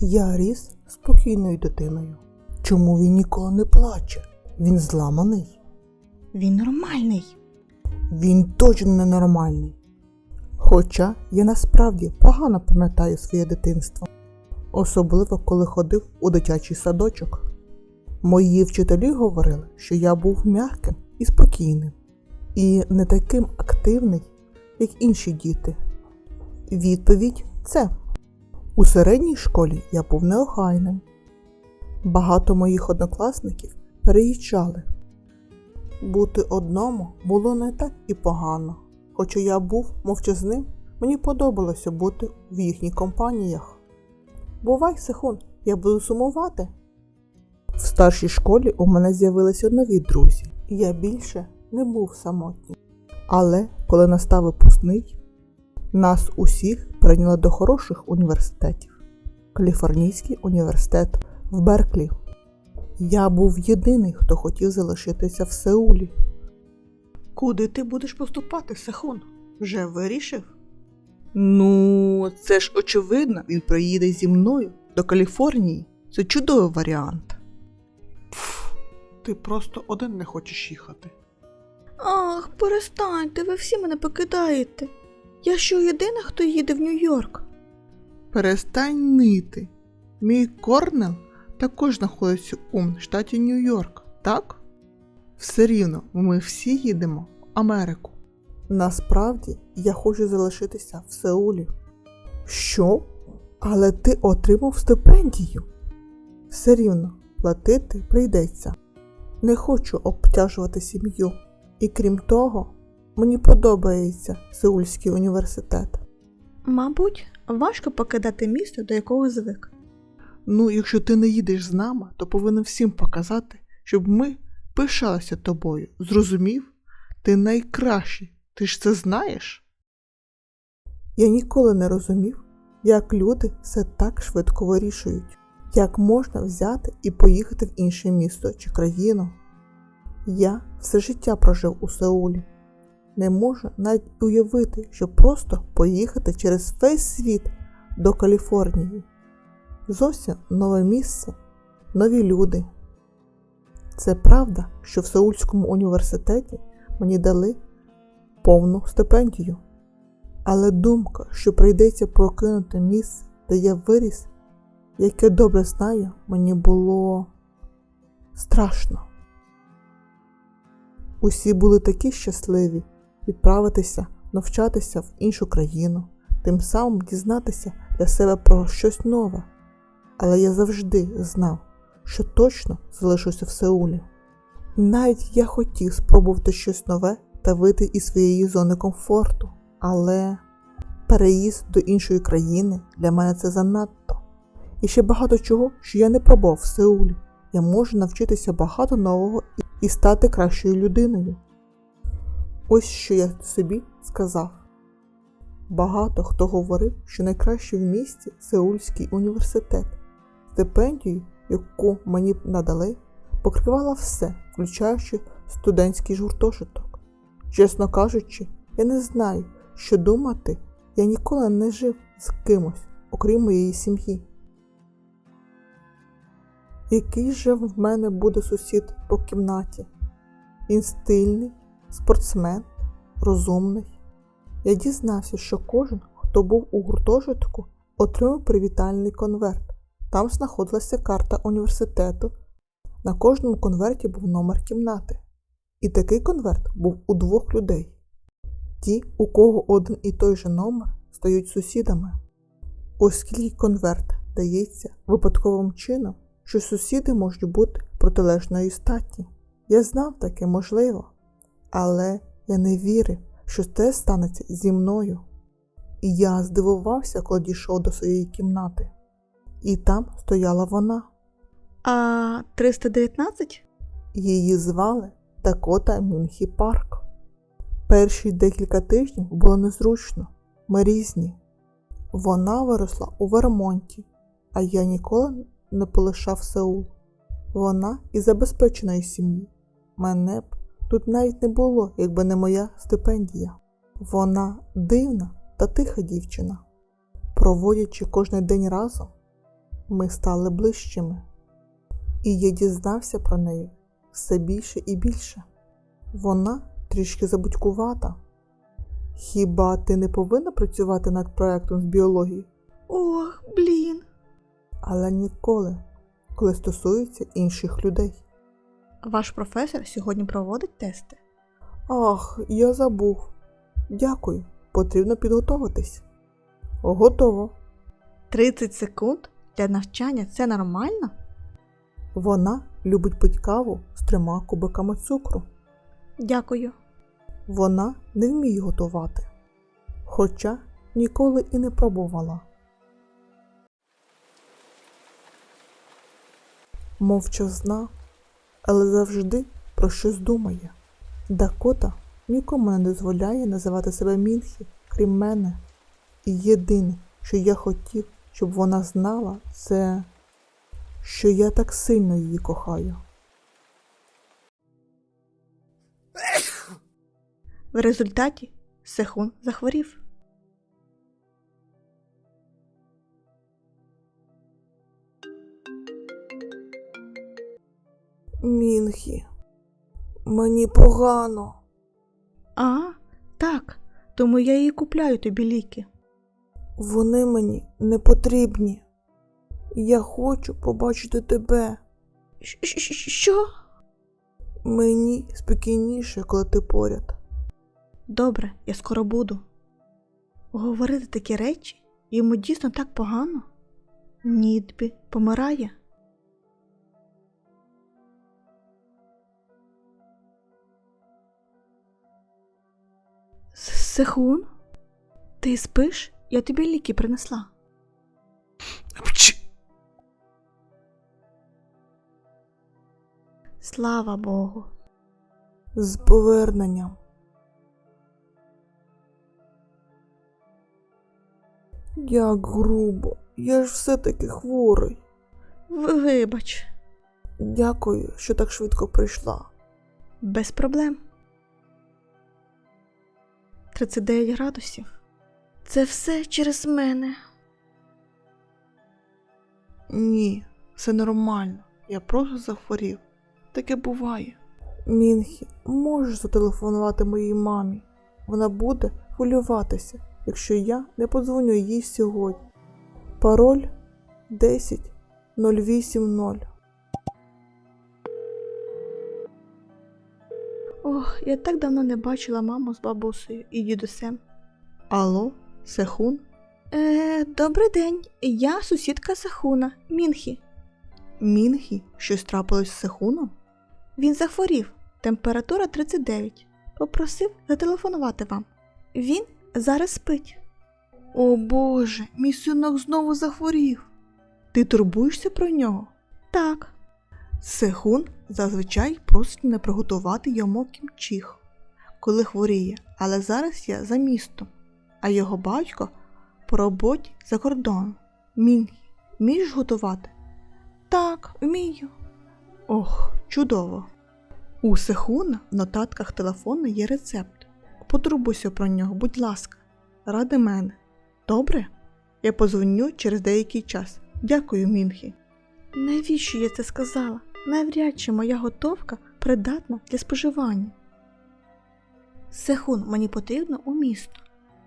Я ріс спокійною дитиною. Чому він ніколи не плаче? Він зламаний. Він нормальний. Він точно ненормальний. Хоча я насправді погано пам'ятаю своє дитинство, особливо коли ходив у дитячий садочок. Мої вчителі говорили, що я був м'яким і спокійним, і не таким активний, як інші діти. Відповідь це у середній школі я був неохайним. Багато моїх однокласників переїжджали. Бути одному було не так і погано. Хоча я був мовчазним, мені подобалося бути в їхніх компаніях. Бувай, Сихун, я буду сумувати. В старшій школі у мене з'явилися нові друзі, і я більше не був самотнім. Але коли настав випускний, нас усіх прийняли до хороших університетів. Каліфорнійський університет в Берклі. Я був єдиний, хто хотів залишитися в Сеулі. Куди ти будеш поступати, Сахун? Вже вирішив? Ну, це ж очевидно, він приїде зі мною до Каліфорнії. Це чудовий варіант. Пф, ти просто один не хочеш їхати. Ах, перестаньте, ви всі мене покидаєте. Я що єдина, хто їде в Нью-Йорк? Перестань нити. Мій Корнел також знаходиться у штаті Нью-Йорк, так? Все рівно ми всі їдемо в Америку. Насправді я хочу залишитися в Сеулі. Що? Але ти отримав стипендію. Все рівно платити прийдеться. Не хочу обтяжувати сім'ю. І крім того, мені подобається Сеульський університет. Мабуть, важко покидати місто, до якого звик. Ну, якщо ти не їдеш з нами, то повинен всім показати, щоб ми пишалися тобою. Зрозумів? Ти найкращий. Ти ж це знаєш? Я ніколи не розумів, як люди все так швидко вирішують, як можна взяти і поїхати в інше місто чи країну. Я все життя прожив у Сеулі. Не можу навіть уявити, що просто поїхати через весь світ до Каліфорнії. Зовсім нове місце, нові люди. Це правда, що в Сеульському університеті мені дали повну стипендію. Але думка, що прийдеться покинути місце, де я виріс, яке добре знаю, мені було страшно. Усі були такі щасливі відправитися, навчатися в іншу країну, тим самим дізнатися для себе про щось нове. Але я завжди знав, що точно залишуся в Сеулі. Навіть я хотів спробувати щось нове та вийти із своєї зони комфорту, але переїзд до іншої країни для мене це занадто. І ще багато чого, що я не пробував в Сеулі. Я можу навчитися багато нового і стати кращою людиною. Ось що я собі сказав. Багато хто говорив, що найкраще в місті Сеульський університет. Стипендію, яку мені надали, покривала все, включаючи студентський журтожиток. Чесно кажучи, я не знаю, що думати, я ніколи не жив з кимось, окрім моєї сім'ї. Який же в мене буде сусід по кімнаті? Він стильний, спортсмен, розумний. Я дізнався, що кожен, хто був у гуртожитку, отримав привітальний конверт. Там знаходилася карта університету. На кожному конверті був номер кімнати. І такий конверт був у двох людей. Ті, у кого один і той же номер, стають сусідами. Оскільки конверт дається випадковим чином, що сусіди можуть бути протилежної статі. Я знав таке можливо, але я не вірив, що це станеться зі мною. І я здивувався, коли дійшов до своєї кімнати. І там стояла вона. А 319? Її звали Дакота Мюнхі Парк. Перші декілька тижнів було незручно, ми різні. Вона виросла у Вермонті, а я ніколи не полишав Сеул. Вона із забезпеченої сім'ї. Мене б тут навіть не було, якби не моя стипендія. Вона дивна та тиха дівчина. Проводячи кожен день разом, ми стали ближчими. І я дізнався про неї все більше і більше. Вона трішки забудькувата. Хіба ти не повинна працювати над проектом з біології? Ох, блін. Але ніколи, коли стосується інших людей. Ваш професор сьогодні проводить тести. Ах, я забув. Дякую, потрібно підготуватись. Готово. 30 секунд для навчання це нормально? Вона любить пить каву з трьома кубиками цукру. Дякую. Вона не вміє готувати, хоча ніколи і не пробувала. Мовчазна, але завжди про щось думає. Дакота нікому не дозволяє називати себе Мінхі, крім мене. І єдине, що я хотів, щоб вона знала, це що я так сильно її кохаю. В результаті Сехун захворів. Мінхі, мені погано. А, так, тому я і купляю тобі ліки. Вони мені не потрібні. Я хочу побачити тебе. Щ- щ- щ- Що? Мені спокійніше, коли ти поряд. Добре, я скоро буду. Говорити такі речі йому дійсно так погано. Нідбі помирає. Сехун? Ти спиш? Я тобі ліки принесла. Слава Богу. З поверненням. Як грубо, я ж все-таки хворий. Вибач, Дякую, що так швидко прийшла. без проблем. 39 градусів. Це все через мене. Ні, все нормально. Я просто захворів. Таке буває. Мінхі, можеш зателефонувати моїй мамі. Вона буде хвилюватися, якщо я не подзвоню їй сьогодні. Пароль 10080. Я так давно не бачила маму з бабусею і дідусем. Алло, Сехун? Е, добрий день. Я сусідка Сехуна, Мінхі. Мінхі, щось трапилось з Сехуном? Він захворів, температура 39. Попросив зателефонувати вам. Він зараз спить. О Боже, мій синок знову захворів. Ти турбуєшся про нього? Так, Сехун зазвичай просить мене приготувати йому кімчих, коли хворіє, але зараз я за містом, а його батько по роботі за кордоном. Мінгі, вмієш готувати? так, вмію. Ох, чудово. У Сехуна в нотатках телефону є рецепт. Потурбуйся про нього, будь ласка, ради мене. Добре? Я позвоню через деякий час. Дякую, Мінхі. Навіщо я це сказала? Навряд чи моя готовка придатна для споживання. Сехун мені потрібно у місто.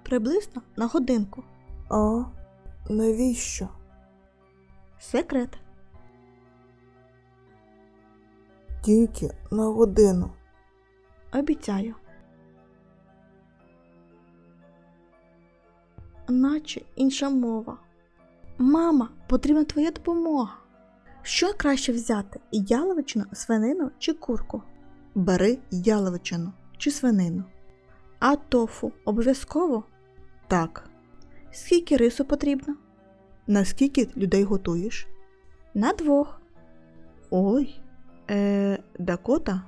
Приблизно на годинку. А навіщо? Секрет. Тільки на годину. Обіцяю. Наче інша мова. Мама, потрібна твоя допомога. Що краще взяти? Яловичину, свинину чи курку? Бери яловичину чи свинину. А тофу обов'язково? Так. Скільки рису потрібно? Наскільки людей готуєш? На двох. Ой, е, Дакота?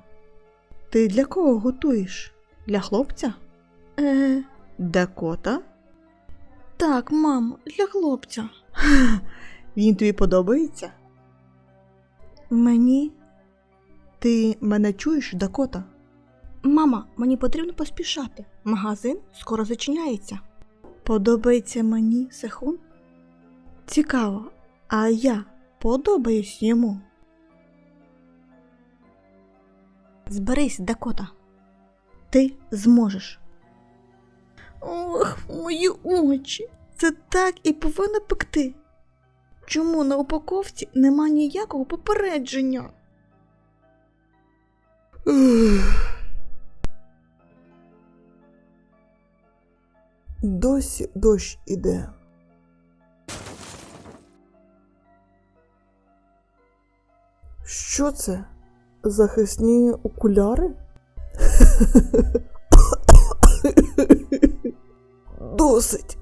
Ти для кого готуєш? Для хлопця? Е, Дакота? так, мамо, для хлопця. Він тобі подобається? Мені. Ти мене чуєш, Дакота? Мама, мені потрібно поспішати. Магазин скоро зачиняється. Подобається мені Сехун? Цікаво, А я подобаюсь йому. Зберись, Дакота. Ти зможеш. Ох, мої очі. Це так і повинно пекти. Чому на упаковці нема ніякого попередження? Досі дощ іде. Що це? Захисні окуляри? Досить.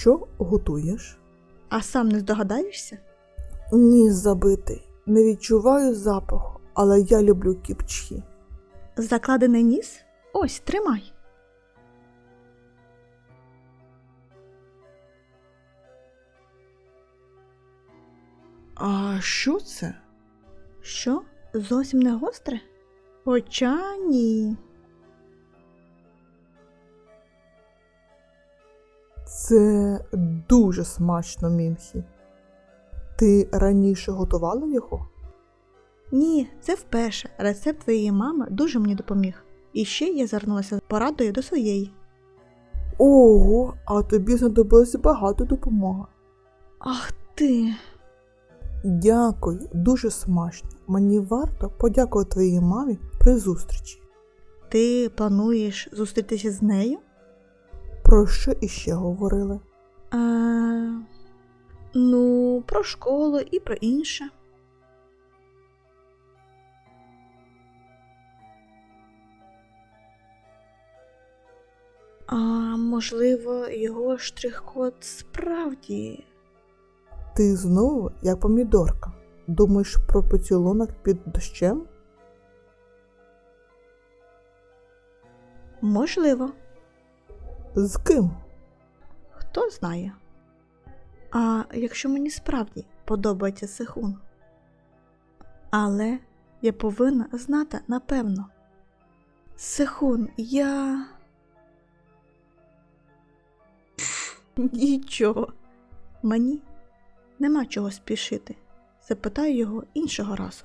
Що готуєш? А сам не здогадаєшся? Ніс забитий. Не відчуваю запаху, але я люблю кіпчі. Закладений ніс? Ось, тримай. А що це? Що? Зовсім не гостре? Хоча ні. Це дуже смачно, Мінхі. Ти раніше готувала його? Ні, це вперше. Рецепт твоєї мами дуже мені допоміг. І ще я звернулася з порадою до своєї. Ого, а тобі знадобилось багато допомоги. Ах ти. Дякую, дуже смачно. Мені варто подякувати твоїй мамі при зустрічі. Ти плануєш зустрітися з нею? Про що іще говорили? А, ну, про школу і про інше. А можливо, його штрих-код справді. Ти знову, як помідорка, думаєш про поцілунок під дощем? Можливо, З ким? хто знає. А якщо мені справді подобається Сихун. Але я повинна знати напевно. Сихун, я. Нічого. Мені нема чого спішити. Запитаю його іншого разу.